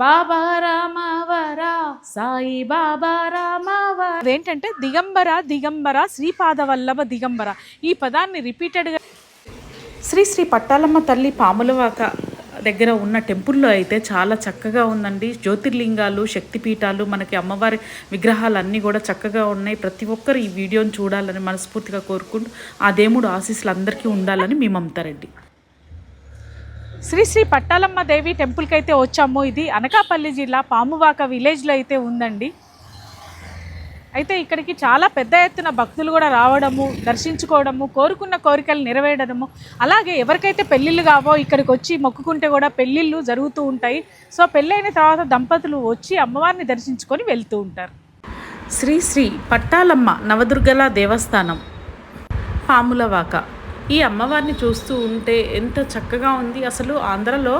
బాబా రామవరా సాయి బాబా రామవరా. అదేంటంటే దిగంబర దిగంబర శ్రీపాద వల్లభ దిగంబర. ఈ పదాన్ని రిపీటెడ్గా శ్రీ శ్రీ పట్టాలమ్మ తల్లి పాములవాక దగ్గర ఉన్న టెంపుల్లో అయితే చాలా చక్కగా ఉందండి. జ్యోతిర్లింగాలు శక్తిపీఠాలు మనకి అమ్మవారి విగ్రహాలు అన్నీ కూడా చక్కగా ఉన్నాయి. ప్రతి ఒక్కరు ఈ వీడియోని చూడాలని మనస్ఫూర్తిగా కోరుకుంటూ ఆ దేవుడు ఆశీస్సులు అందరికీ ఉండాలని మేము మమతారెడ్డి శ్రీ శ్రీ పట్టాలమ్మ దేవి టెంపుల్కి అయితే వచ్చాము. ఇది అనకాపల్లి జిల్లా పామువాక విలేజ్లో అయితే ఉందండి. అయితే ఇక్కడికి చాలా పెద్ద ఎత్తున భక్తులు కూడా రావడము దర్శించుకోవడము కోరుకున్న కోరికలు నెరవేరడము అలాగే ఎవరికైతే పెళ్ళిళ్ళు కావో ఇక్కడికి వచ్చి మొక్కుకుంటే కూడా పెళ్ళిళ్ళు జరుగుతూ ఉంటాయి. సో పెళ్ళైన తర్వాత దంపతులు వచ్చి అమ్మవారిని దర్శించుకొని వెళ్తూ ఉంటారు. శ్రీ శ్రీ పట్టాలమ్మ నవదుర్గల దేవస్థానం పాములవాక. ఈ అమ్మవారిని చూస్తూ ఉంటే ఎంత చక్కగా ఉంది. అసలు ఆంధ్రలో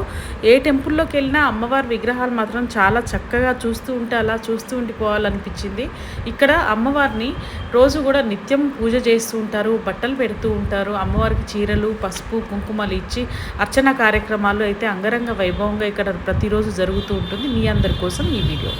ఏ టెంపుల్లోకి వెళ్ళినా అమ్మవారి విగ్రహాలు మాత్రం చాలా చక్కగా చూస్తూ ఉంటే అలా చూస్తూ ఉండిపోవాలనిపించింది. ఇక్కడ అమ్మవారిని రోజు కూడా నిత్యం పూజ చేస్తూ ఉంటారు బట్టలు పెడుతూ ఉంటారు. అమ్మవారికి చీరలు పసుపు కుంకుమలు ఇచ్చి అర్చన కార్యక్రమాలు అయితే అంగరంగ వైభవంగా ఇక్కడ ప్రతిరోజు జరుగుతూ ఉంటుంది. మీ అందరి కోసం ఈ వీడియో.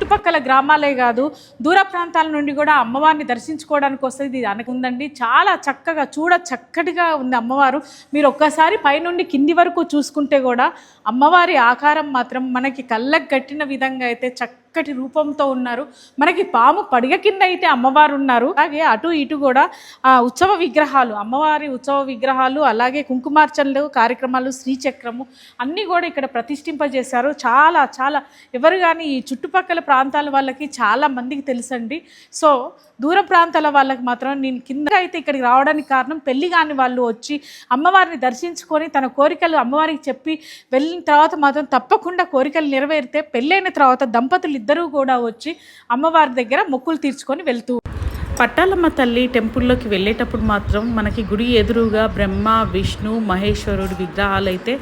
చుట్టుపక్కల గ్రామాలే కాదు దూర ప్రాంతాల నుండి కూడా అమ్మవారిని దర్శించుకోవడానికి వస్తే ఇది అనుకుందండి చాలా చక్కగా చూడ చక్కటిగా ఉంది అమ్మవారు. మీరు ఒక్కసారి పైనుండి కింది వరకు చూసుకుంటే కూడా అమ్మవారి ఆకారం మాత్రం మనకి కళ్ళకు కట్టిన విధంగా అయితే చక్క చక్కటి రూపంతో ఉన్నారు. మనకి పాము పడిగ కింద అయితే అమ్మవారు ఉన్నారు అలాగే అటు ఇటు కూడా ఆ ఉత్సవ విగ్రహాలు అమ్మవారి ఉత్సవ విగ్రహాలు అలాగే కుంకుమార్చనలు కార్యక్రమాలు శ్రీచక్రము అన్నీ కూడా ఇక్కడ ప్రతిష్ఠింపజేశారు. చాలా చాలా ఎవరు కానీ ఈ చుట్టుపక్కల ప్రాంతాల వాళ్ళకి చాలా మందికి తెలుసండి. సో దూర ప్రాంతాల వాళ్ళకి మాత్రం నేను కింద అయితే ఇక్కడికి రావడానికి కారణం పెళ్ళి కాని వాళ్ళు వచ్చి అమ్మవారిని దర్శించుకొని తన కోరికలు అమ్మవారికి చెప్పి వెళ్ళిన తర్వాత మాత్రం తప్పకుండా కోరికలు నెరవేరితే పెళ్ళైన తర్వాత దంపతులు ఇద్దరూ కూడా వచ్చి అమ్మవారి దగ్గర మొక్కులు తీర్చుకొని వెళ్తూ పట్టాలమ్మ తల్లి టెంపుల్లోకి వెళ్ళేటప్పుడు మాత్రం మనకి గుడి ఎదురుగా బ్రహ్మ విష్ణు మహేశ్వరుడు విగ్రహాలు అయితే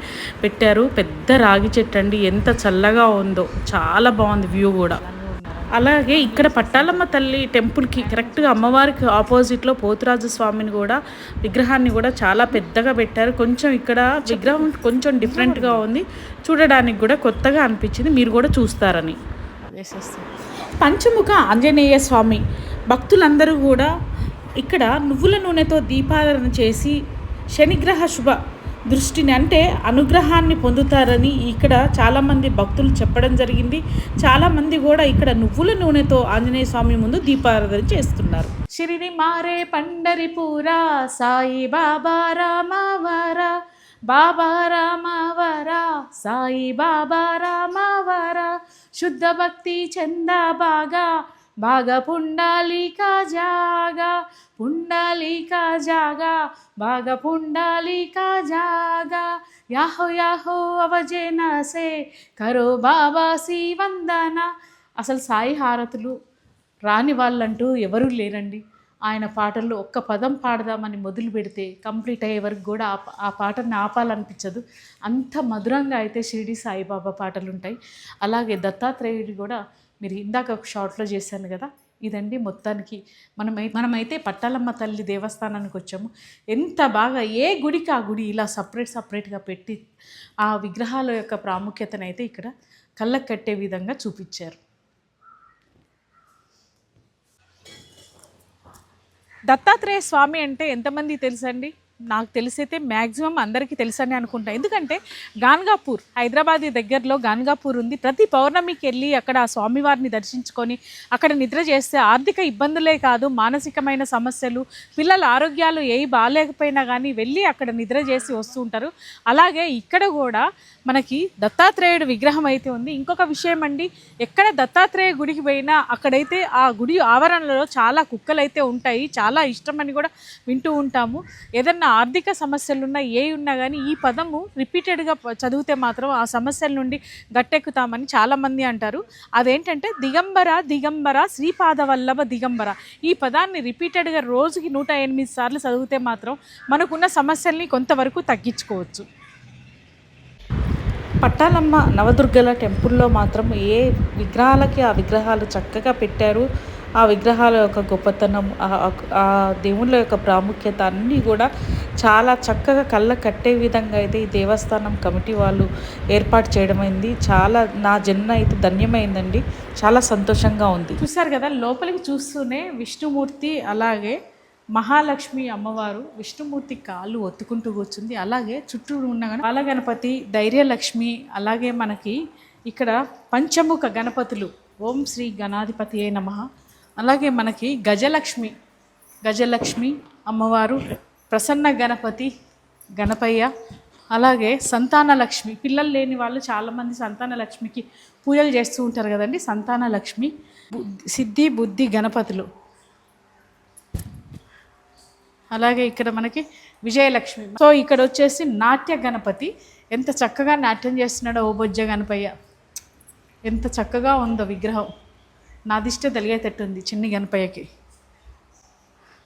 పెట్టారు. పెద్ద రాగి చెట్టు అండి. ఎంత చల్లగా ఉందో. చాలా బాగుంది వ్యూ కూడా. అలాగే ఇక్కడ పట్టాలమ్మ తల్లి టెంపుల్కి కరెక్ట్గా అమ్మవారికి ఆపోజిట్లో పోతురాజు స్వామిని కూడా విగ్రహాన్ని కూడా చాలా పెద్దగా పెట్టారు. కొంచెం ఇక్కడ విగ్రహం కొంచెం డిఫరెంట్గా ఉంది. చూడడానికి కూడా కొత్తగా అనిపించింది. మీరు కూడా చూస్తారని. పంచముఖ ఆంజనేయ స్వామి భక్తులందరూ కూడా ఇక్కడ నువ్వుల నూనెతో దీపారాధన చేసి శనిగ్రహ శుభ దృష్టిని అంటే అనుగ్రహాన్ని పొందుతారని ఇక్కడ చాలామంది భక్తులు చెప్పడం జరిగింది. చాలామంది కూడా ఇక్కడ నువ్వుల నూనెతో ఆంజనేయ స్వామి ముందు దీపారాధన చేస్తున్నారు. షిరిడి మారే పండరిపూరా సాయి బాబా రామవర బాబా రామవర సాయి బాబా రామవర శుద్ధ భక్తి చంద బాగా బాగా పుండాలిక జాగా పుండాలిక జాగా బాగా పుండాలిక జాగా. యాహో యాహో అవజేన సే కరో బాబా సి వందన అసలు సాయి హారతులు రాని వాళ్ళంటూ ఎవరూ లేరండి. ఆయన పాటల్లో ఒక్క పదం పాడదామని మొదలు పెడితే కంప్లీట్ అయ్యే వరకు కూడా ఆ పాటను ఆపాలనిపించదు. అంత మధురంగా అయితే షిరిడి సాయిబాబా పాటలు ఉంటాయి అలాగే దత్తాత్రేయుడు కూడా మీరు ఇందాక ఒక షార్ట్లో చేశాను కదా ఇదండి మొత్తానికి. మనమై మనమైతే పట్టాలమ్మ తల్లి దేవస్థానానికి వచ్చాము. ఎంత బాగా ఏ గుడికి ఆ గుడి ఇలా సపరేట్ సపరేట్గా పెట్టి ఆ విగ్రహాల యొక్క ప్రాముఖ్యతను అయితే ఇక్కడ కళ్ళకు కట్టే విధంగా చూపించారు. దత్తాత్రేయ స్వామి అంటే ఎంతమంది తెలుసండి? నాకు తెలిసైతే మ్యాక్సిమం అందరికీ తెలుసని అనుకుంటా. ఎందుకంటే గాన్గాపూర్ హైదరాబాద్ దగ్గరలో గాన్గాపూర్ ఉంది. ప్రతి పౌర్ణమికి వెళ్ళి అక్కడ ఆ స్వామివారిని దర్శించుకొని అక్కడ నిద్ర చేస్తే ఆర్థిక ఇబ్బందులే కాదు మానసికమైన సమస్యలు పిల్లల ఆరోగ్యాలు ఏ బాగాలేకపోయినా కానీ వెళ్ళి అక్కడ నిద్ర చేసి వస్తూ ఉంటారు. అలాగే ఇక్కడ కూడా మనకి దత్తాత్రేయుడు విగ్రహం అయితే ఉంది. ఇంకొక విషయం అండి ఎక్కడ దత్తాత్రేయ గుడికి పోయినా అక్కడైతే ఆ గుడి ఆవరణలో చాలా కుక్కలు అయితే ఉంటాయి. చాలా ఇష్టం అని కూడా వింటూ ఉంటాము. ఏదన్నా ఆర్థిక సమస్యలున్నా ఏ ఉన్నా కానీ ఈ పదము రిపీటెడ్గా చదివితే మాత్రం ఆ సమస్యల నుండి గట్టెక్కుతామని చాలామంది అంటారు. అదేంటంటే దిగంబర దిగంబర శ్రీపాద వల్లభ దిగంబర. ఈ పదాన్ని రిపీటెడ్గా రోజుకి నూట ఎనిమిది సార్లు చదివితే మాత్రం మనకున్న సమస్యల్ని కొంతవరకు తగ్గించుకోవచ్చు. పట్టాలమ్మ నవదుర్గల టెంపుల్లో మాత్రం ఏ విగ్రహాలకి ఆ విగ్రహాలు చక్కగా పెట్టారు. ఆ విగ్రహాల యొక్క గొప్పతనం ఆ- దేవుళ్ళ యొక్క ప్రాముఖ్యత అన్నీ కూడా చాలా చక్కగా కళ్ళ కట్టే విధంగా అయితే ఈ దేవస్థానం కమిటీ వాళ్ళు ఏర్పాటు చేయడం అయింది చాలా నా జన్మ అయితే ధన్యమైందండి. చాలా సంతోషంగా ఉంది. చూసారు కదా లోపలికి చూస్తూనే విష్ణుమూర్తి అలాగే మహాలక్ష్మి అమ్మవారు విష్ణుమూర్తి కాళ్ళు ఒత్తుకుంటూ కూర్చుంది. అలాగే చుట్టూ ఉన్న బాలగణపతి ధైర్యలక్ష్మి అలాగే మనకి ఇక్కడ పంచముఖ గణపతులు. ఓం శ్రీ గణాధిపతి ఏ నమ. అలాగే మనకి గజలక్ష్మి గజలక్ష్మి అమ్మవారు ప్రసన్న గణపతి గణపయ్య అలాగే సంతాన లక్ష్మి. పిల్లలు లేని వాళ్ళు చాలామంది సంతాన లక్ష్మికి పూజలు చేస్తూ ఉంటారు కదండి. సంతాన లక్ష్మి సిద్ధి బుద్ధి గణపతులు. అలాగే ఇక్కడ మనకి విజయలక్ష్మి. సో ఇక్కడ వచ్చేసి నాట్య గణపతి. ఎంత చక్కగా నాట్యం చేస్తున్నాడో ఓ బొజ్జ గణపయ్య. ఎంత చక్కగా ఉందో విగ్రహం. నా నాదిష్ట తెలిగేటట్టుంది చిన్ని గణపయ్యకి.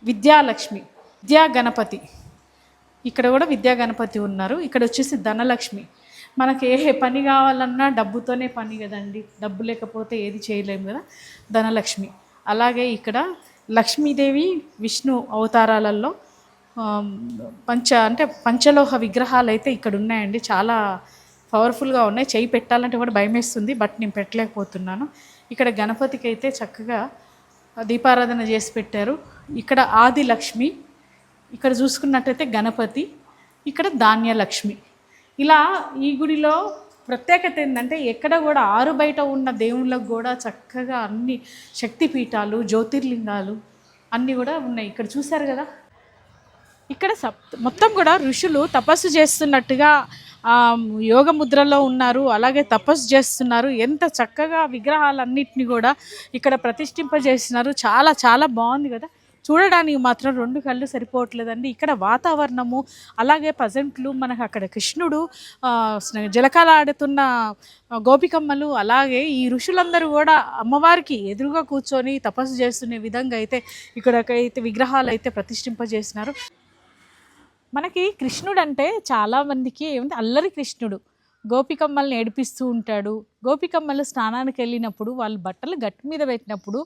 విద్యాలక్ష్మి విద్యా గణపతి ఇక్కడ కూడా విద్యా గణపతి ఉన్నారు. ఇక్కడ వచ్చేసి ధనలక్ష్మి. మనకి ఏ పని కావాలన్నా డబ్బుతోనే పని కదండి. డబ్బు లేకపోతే ఏది చేయలేము కదా. ధనలక్ష్మి. అలాగే ఇక్కడ లక్ష్మీదేవి విష్ణు అవతారాలలో పంచ అంటే పంచలోహ విగ్రహాలు అయితే ఇక్కడ ఉన్నాయండి. చాలా పవర్ఫుల్గా ఉన్నాయి. చేయి పెట్టాలంటే కూడా భయం వేస్తుంది బట్ నేను పెట్టలేకపోతున్నాను. ఇక్కడ గణపతికి అయితే చక్కగా దీపారాధన చేసి పెట్టారు. ఇక్కడ ఆది లక్ష్మి ఇక్కడ చూసుకున్నట్టయితే గణపతి ఇక్కడ ధాన్యలక్ష్మి. ఇలా ఈ గుడిలో ప్రత్యేకత ఏంటంటే ఎక్కడ కూడా ఆరు బయట ఉన్న దేవుళ్ళకు కూడా చక్కగా అన్ని శక్తిపీఠాలు జ్యోతిర్లింగాలు అన్నీ కూడా ఉన్నాయి. ఇక్కడ చూశారు కదా? ఇక్కడ సప్ మొత్తం కూడా ఋషులు తపస్సు చేస్తున్నట్టుగా యోగ ముద్రలో ఉన్నారు అలాగే తపస్సు చేస్తున్నారు. ఎంత చక్కగా విగ్రహాలన్నింటినీ కూడా ఇక్కడ ప్రతిష్ఠింపజేస్తున్నారు. చాలా చాలా బాగుంది కదా. చూడడానికి మాత్రం రెండు కళ్ళు సరిపోవట్లేదండి. ఇక్కడ వాతావరణము అలాగే ప్రజెంట్లు మనకు అక్కడ కృష్ణుడు జలకాలాడుతున్న గోపికమ్మలు అలాగే ఈ ఋషులందరూ కూడా అమ్మవారికి ఎదురుగా కూర్చొని తపస్సు చేస్తున్న విధంగా అయితే ఇక్కడకైతే విగ్రహాలు అయితే ప్రతిష్ఠింపజేసినారు మనకి కృష్ణుడు అంటే చాలామందికి ఏమంటే అల్లరి కృష్ణుడు. గోపికమ్మల్ని ఏడిపిస్తూ ఉంటాడు. గోపికమ్మలు స్నానానికి వెళ్ళినప్పుడు వాళ్ళు బట్టలు గట్టి మీద పెట్టినప్పుడు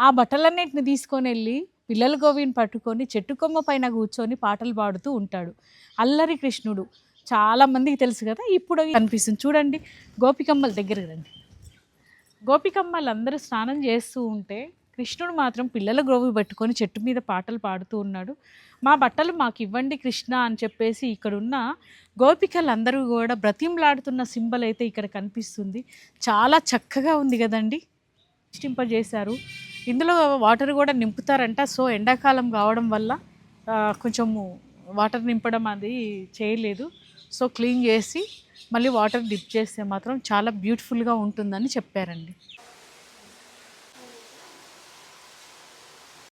ఆ బట్టలన్నిటిని తీసుకొని వెళ్ళి పిల్లల గోవిని పట్టుకొని చెట్టు కొమ్మ పైన కూర్చొని పాటలు పాడుతూ ఉంటాడు. అల్లరి కృష్ణుడు. చాలామందికి తెలుసు కదా ఇప్పుడు కనిపిస్తుంది. చూడండి గోపికమ్మల దగ్గరికి రండి. గోపికమ్మలు అందరూ స్నానం చేస్తూ ఉంటే కృష్ణుడు మాత్రం పిల్లల గ్రోవి పట్టుకొని చెట్టు మీద పాటలు పాడుతూ ఉన్నాడు. మా బట్టలు మాకు ఇవ్వండి కృష్ణ అని చెప్పేసి ఇక్కడున్న గోపికలందరూ కూడా బ్రతింలాడుతున్న సింబల్ అయితే ఇక్కడ కనిపిస్తుంది. చాలా చక్కగా ఉంది కదండి. చేశారు ఇందులో వాటర్ కూడా నింపుతారంట. సో ఎండాకాలం కావడం వల్ల కొంచెము వాటర్ నింపడం అది చేయలేదు. సో క్లీన్ చేసి మళ్ళీ వాటర్ డిప్ చేస్తే మాత్రం చాలా బ్యూటిఫుల్గా ఉంటుందని చెప్పారండి.